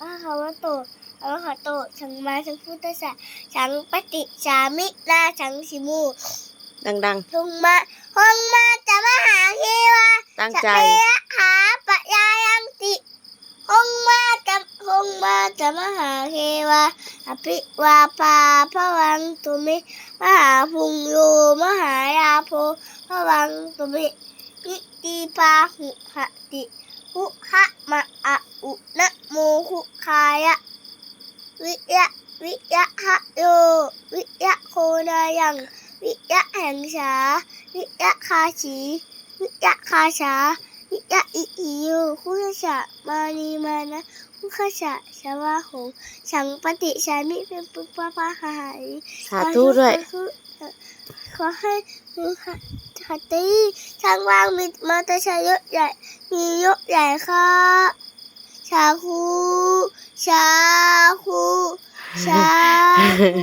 อะคะวะโตอะระหะโตสัมมาสัมพุทธัสสะสังปฏิสามิลาสังสิมูดังทงมาทงมาจะมาหาเทวาๆ ตั้งใจสเปะหาปะยายังติทงมาจะทงมาจะมาหาเทวาอภิวาปาพระวังตุมิมหาพุงโยมหายาโพพระวังตุมิอิติปาหุหติหุหะมะอะอุนะโมหุ คายะวิยะวิยะหะโยวิยะโคนายัง วิยะแห่งชาวิยะคาชีวิยะคาชาวิยะอิอิโยคุขชะมานีมานะคุขชะชาวาหงสังปฏิชามิเป็นปุปปะปะหายสาธุด้วยขอให้มีหัตตีช่างว่างมีมอเตอร์ไซค์ยกใหญ่ มียกใหญ่ค่ะชาคูชาคูชาคู